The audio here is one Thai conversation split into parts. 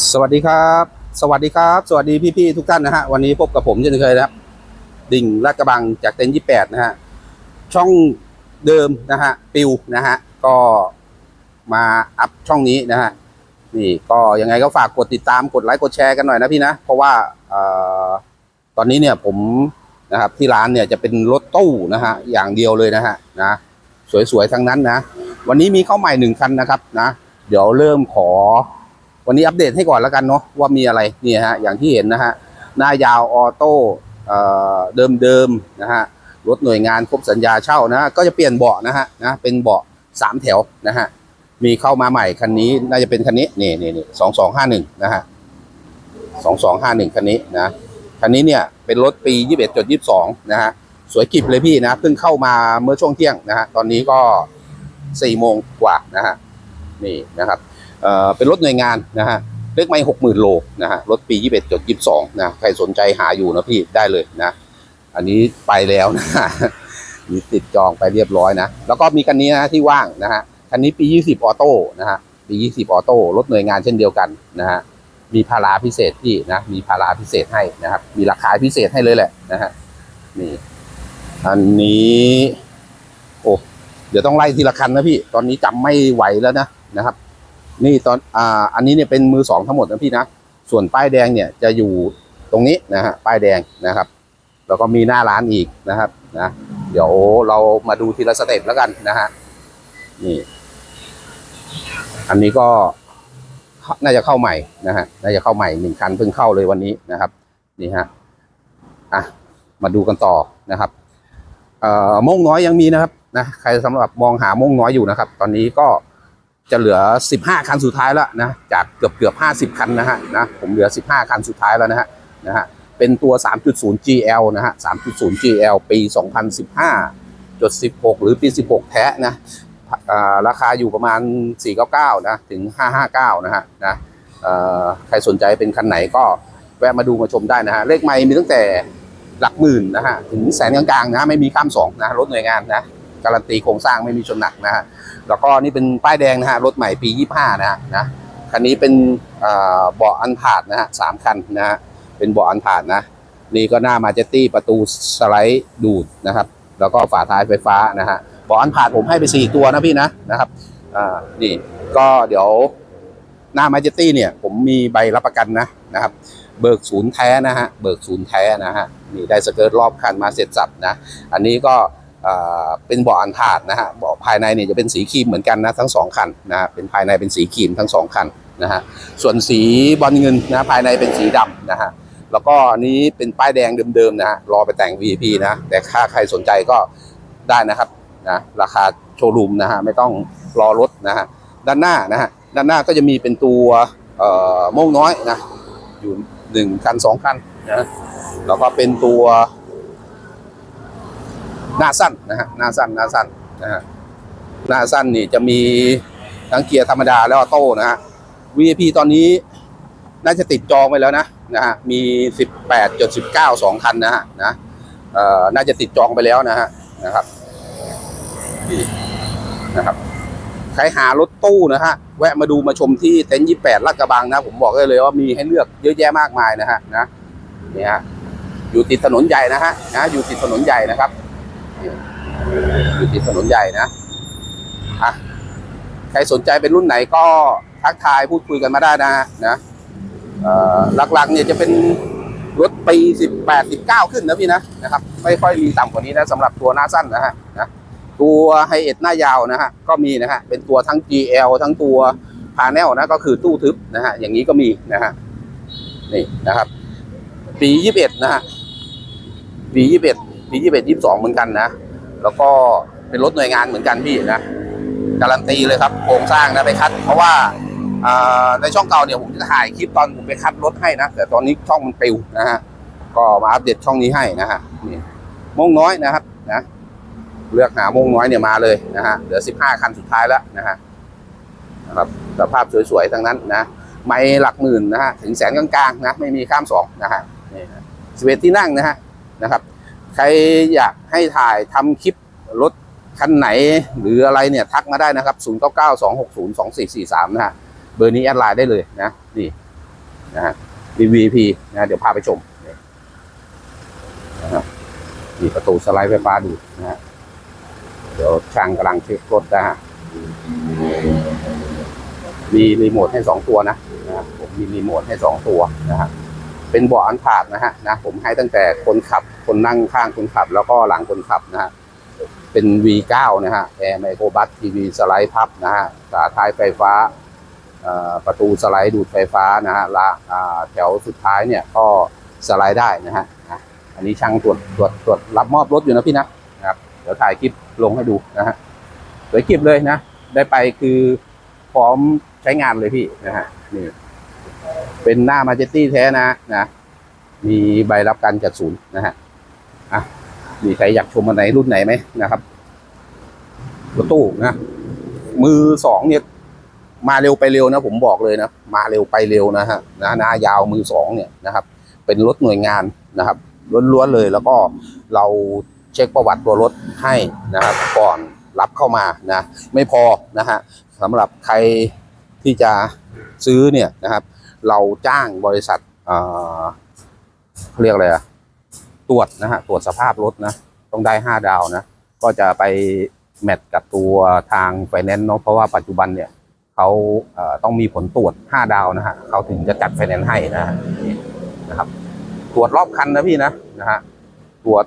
สวัสดีครับ สวัสดีครับ สวัสดีพี่ๆทุกท่านนะฮะวันนี้พบกับผมเช่นเคยนะครับดิ่งลาดกระบังจากเต็นท์ยี่แปดนะฮะช่องเดิมนะฮะปิวนะฮะก็มาอัพช่องนี้นะฮะนี่ก็ยังไงก็ฝากกดติดตามกดไลค์กดแชร์กันหน่อยนะพี่นะเพราะว่าออตอนนี้เนี่ยผมนะครับที่ร้านเนี่ยจะเป็นรถตู้นะฮะอย่างเดียวเลยนะฮะนะสวยๆทั้งนั้นนะ วันนี้มีเข้าใหม่หนึ่งคันนะครับนะ เดี๋ยวเริ่มขอ วันนี้อัปเดตให้ก่อนแล้วกันเนาะว่ามีอะไรนี่ฮะอย่างที่เห็นนะฮะหน้ายาวออโต้เอ่อเดิมนะฮะรถหน่วยงานครบสัญญาเช่านะก็จะเปลี่ยนเบาะนะฮะนะเป็นเบาะสามแถวนะฮะมีเข้ามาใหม่คันนี้น่าจะเป็นคันนี้นี่นี่นี่สองสองห้าหนึ่งนะฮะสองสองห้าหนึ่งคันนี้นะคันนี้เนี่ยเป็นรถปียี่สิบเอ็ดจดยี่สิบสองนะฮะสวยกิบเลยพี่นะเพิ่งเข้ามาเมื่อช่วงเที่ยงนะฮะตอนนี้ก็สี่โมงกว่านะฮะนี่นะครับ เป็นรถหน่วยงานนะฮะเลขไม่หกหมื่นโลนะฮะรถปียี่สิบเอ็ดจดยี่สิบสองนะใครสนใจหาอยู่นะพี่ได้เลยนะ อันนี้ไปแล้วนะมีติดจองไปเรียบร้อยนะ แล้วก็มีคันนี้นะที่ว่างนะฮะคันนี้ปียี่สิบออโต้นะฮะปียี่สิบออโต้รถหน่วยงานเช่นเดียวกันนะฮะมีพาราพิเศษพี่นะมีพาราพิเศษให้นะครับ มีราคาพิเศษให้เลยแหละนะฮะนี่อันนี้โอ้เดี๋ยวต้องไล่ทีละคันนะพี่ ตอนนี้จำไม่ไหวแล้วนะนะครับ นี่ตอนอ่าอันนี้เนี่ยเป็นมือสองทั้งหมดนะพี่นะ ส่วนป้ายแดงเนี่ยจะอยู่ตรงนี้นะฮะป้ายแดงนะครับ แล้วก็มีหน้าร้านอีกนะครับนะเดี๋ยวเรามาดูทีละสเต็ปแล้วกันนะฮะนี่ อันนี้ก็น่าจะเข้าใหม่นะฮะน่าจะเข้าใหม่หนึ่งคันเพิ่งเข้าเลยวันนี้นะครับ นี่ฮะอะมาดูกันต่อนะครับเอ่อมงน้อยยังมีนะครับนะใครสำหรับมองหามงน้อยอยู่นะครับ ตอนนี้ก็ จะเหลือ 15 คันสุดท้ายแล้วนะจากเกือบเกือบ 50 คันนะฮะนะผมเหลือ 15 คันสุดท้ายแล้วนะฮะนะฮะเป็นตัว 3.0 GL นะฮะ 3.0 GL ปี 2015จด16 หรือปี 16 แท้นะราคาอยู่ประมาณ 499 นะถึง 559 นะฮะนะใครสนใจเป็นคันไหนก็แวะมาดูมาชมได้นะฮะเลขไม่มีตั้งแต่หลักหมื่นนะฮะถึงแสนกลางๆนะไม่มีข้ามสองนะรถหน่วยงานนะ การันตีโครงสร้างไม่มีชนหนักนะฮะแล้วก็นี่เป็นป้ายแดงนะฮะรถใหม่ปี 25 นะฮะนะคันนี้เป็นเบาะอันผาดนะฮะสามคันนะฮะเป็นเบาะอันผาดนะ นี่ก็หน้ามาเจตตี้ประตูสไลด์ดูดนะครับ แล้วก็ฝาท้ายไฟฟ้านะฮะเบาะอันผาดผมให้ไป 4 ตัวนะพี่นะนะครับอ่านี่ก็เดี๋ยวหน้ามาเจตตี้เนี่ยผมมีใบรับประกันนะนะครับเบิกศูนย์แท้นะฮะเบิกศูนย์แท้นะฮะนี่ได้สเกิร์ตรอบคันมาเสร็จสับนะ อันนี้ก็ เป็นเบาะอันถาดนะฮะเบาะภายในเนี่ยจะเป็นสีครีมเหมือนกันนะทั้งสองคันนะเป็นภายในเป็นสีครีมทั้งสองคันนะฮะส่วนสีบอลเงินนะภายในเป็นสีดำนะฮะแล้วก็อันนี้เป็นป้ายแดงเดิมๆนะฮะรอไปแต่ง VIP นะแต่ถ้าใครสนใจก็ได้นะครับนะราคาโชว์รูมนะฮะไม่ต้องรอรถนะฮะด้านหน้านะฮะด้านหน้าก็จะมีเป็นตัวเอ่อโม่งน้อยนะอยู่หนึ่งคันสองคันนะแล้วก็เป็นตัว หน้าสั้นนะฮะหน้าสั้นหน้าสั้นนะฮะหน้าสั้นนี่จะมีทั้งเกียร์ธรรมดาแล้วออโต้นะฮะ VIP ตอนนี้น่าจะติดจองไปแล้วนะนะฮะมี 18.19สองคันนะฮะนะเอ่อน่าจะติดจองไปแล้วนะฮะนะครับนี่นะครับใครหารถตู้นะฮะแวะมาดูมาชมที่เต็นท์28ลาดกระบังนะผมบอกได้เลยว่ามีให้เลือกเยอะแยะมากมายนะฮะนะนี่ฮะอยู่ติดถนนใหญ่นะฮะนะอยู่ติดถนนใหญ่นะครับ อยู่ติดถนนใหญ่นะอะใครสนใจเป็นรุ่นไหนก็ทักทายพูดคุยกันมาได้นะฮะนะหลักๆเนี่ยจะเป็นรถปี18 19ขึ้นนะพี่นะนะครับ ไม่ค่อยมีต่ำกว่านี้นะสำหรับตัวหน้าสั้นนะฮะนะตัวไฮเอ็ดหน้ายาวนะฮะก็มีนะฮะเป็นตัวทั้ง GL ทั้งตัวพาแนลนะก็คือตู้ทึบนะฮะอย่างนี้ก็มีนะฮะนี่นะครับ ปี21นะฮะปี21 ปี21 22เหมือนกันนะ แล้วก็เป็นรถหน่วยงานเหมือนกันพี่นะ การันตีเลยครับโครงสร้างนะไปคัด เพราะว่าในช่องเก่าเนี่ยผมจะถ่ายคลิปตอนผมไปคัดรถให้นะ แต่ตอนนี้ช่องมันปิวนะฮะ ก็มาอัปเดตช่องนี้ให้นะฮะนี่มงน้อยนะครับนะ เลือกหามงน้อยเนี่ยมาเลยนะฮะ เหลือ15คันสุดท้ายแล้วนะฮะนะครับสภาพสวยๆทั้งนั้นนะไม่หลักหมื่นนะฮะ ถึงแสนกลางๆนะ ไม่มีข้ามสองนะฮะนี่นะสิบเอ็ดที่นั่งนะฮะนะครับ ใครอยากให้ถ่ายทำคลิปรถคันไหนหรืออะไรเนี่ยทักมาได้นะครับ 0 9 9 2 6 0 2 4 4 3 นะฮะ เบอร์นี้แอดไลน์ได้เลยนะ นี่นะฮะมี VIP นะเดี๋ยวพาไปชมนี่นะฮะมีประตูสไลด์ไฟฟ้าดูนะฮะ เดี๋ยวช่างกำลังเช็ครถนะฮะ มีรีโมทให้สองตัวนะนะฮะผมมีรีโมทให้สองตัวนะฮะ เป็นเบาะอันขาดนะฮะนะผมให้ตั้งแต่คนขับ คนนั่งข้างคนขับ แล้วก็หลังคนขับนะฮะเป็น V9 นะฮะแอร์ไมโครบัสทีวีสไลด์พับนะฮะฝาท้ายไฟฟ้าประตูสไลด์ดูดไฟฟ้านะฮะละแถวสุดท้ายเนี่ยก็สไลด์ได้นะฮะอันนี้ช่างตรวจตรวจตรวจรับมอบรถอยู่นะพี่นะครับเดี๋ยวถ่ายคลิปลงให้ดูนะฮะสวยคลิปเลยนะ ได้ไปคือพร้อมใช้งานเลยพี่นะฮะนี่ เป็นหน้ามาเจตตี้แท้นะนะ มีใบรับการจัดศูนย์นะฮะอะมีใครอยากชมอันไหนรุ่นไหนไหมนะครับรถตู้นะ มือสองเนี่ย มาเร็วไปเร็วนะ ผมบอกเลยนะ มาเร็วไปเร็วนะฮะนะหน้ายาวมือสองเนี่ยนะครับ เป็นรถหน่วยงานนะครับล้วนๆเลยแล้วก็เราเช็คประวัติตัวรถให้นะครับ ก่อนรับเข้ามานะ ไม่พอนะฮะสำหรับใครที่จะซื้อเนี่ยนะครับ เราจ้างบริษัทเขาเรียกอะไรอะตรวจนะฮะตรวจสภาพรถนะ ต้องได้ห้าดาวนะ ก็จะไปแมทกับตัวทางไฟแนนซ์เนาะเพราะว่าปัจจุบันเนี่ยเขาเต้องมีผลตรวจห้าดาวนะฮะเขาถึงจะจัดไฟแนนซ์ให้นะนะครับ ตรวจรอบคันนะพี่นะนะฮะตรวจ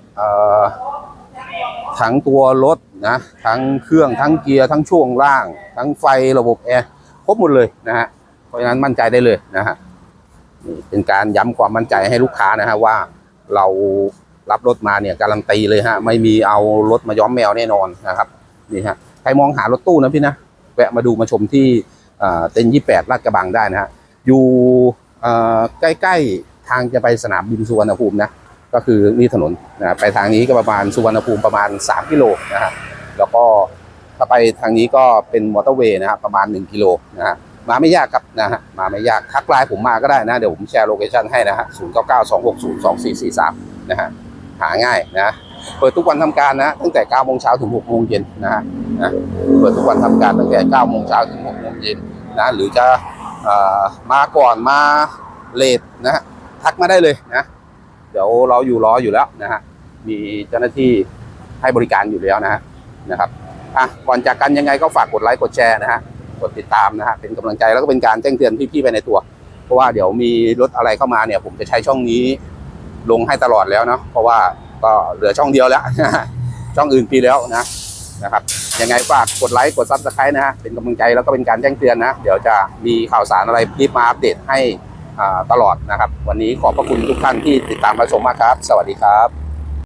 ทั้งตัวรถนะทั้งเครื่องทั้งเกียร์ทั้งช่วงล่าง ทั้งไฟระบบแอร์ครบหมดเลยนะฮะ ราะฉะนั้นมั่นใจได้เลยนะฮะนี่เป็นการย้ำความมั่นใจให้ลูกค้านะฮะว่าเรารับรถมาเนี่ยการันตีเลยฮะไม่มีเอารถมาย้อมแมวแน่นอนนะครับนี่ฮะใครมองหารถตู้นะพี่นะแวะมาดูมาชมที่เต็นยี่แปดลาดกระบังได้นะฮะอยู่ใกล้ๆทางจะไปสนามบินสุวรรณภูมินะก็คือนี่ถนนนะไปทางนี้ก็ประมาณสุวรรณภูมิประมาณ 3 กิโลนะฮะแล้วก็ถ้าไปทางนี้ก็เป็นมอเตอร์เวย์นะฮะประมาณ 1 กิโลนะฮะ มาไม่ยากครับนะฮะมาไม่ยากทักไลน์ผมมาก็ได้นะ เดี๋ยวผมแชร์โลเคชั่นให้นะฮะ0 9 9 2 6 0 2 4 4 3นย์สองสี่สี่สามนะฮะหาง่ายนะเปิดทุกวันทำการนะตั้งแต่9โมงเช้าถึง6โมงเย็นนะฮะนะเปิดทุกวันทำการตั้งแต่9โมงเช้าถึง6โมงเย็นนะหรือจะเอ่อมาก่อนมาเลทนะฮะทักมาได้เลยนะ เดี๋ยวเราอยู่รออยู่แล้วนะฮะมีเจ้าหน้าที่ให้บริการอยู่แล้วนะฮะนะครับอะก่อนจากกันยังไงก็ฝากกดไลค์กดแชร์นะฮะ กดติดตามนะฮะเป็นกำลังใจแล้วก็เป็นการแจ้งเตือนพี่ๆไปในตัว เพราะว่าเดี๋ยวมีรถอะไรเข้ามาเนี่ย ผมจะใช้ช่องนี้ลงให้ตลอดแล้วเนาะเพราะว่าก็เหลือช่องเดียวแล้วช่องอื่นปีแล้วนะนะครับยังไงฝากกดไลค์กดซับสไครต์นะฮะเป็นกำลังใจแล้วก็เป็นการแจ้งเตือนนะ เดี๋ยวจะมีข่าวสารอะไรรีบมาอัปเดตให้ตลอดนะครับ วันนี้ขอบพระคุณทุกท่านที่ติดตามรับชมมากครับ สวัสดีครับ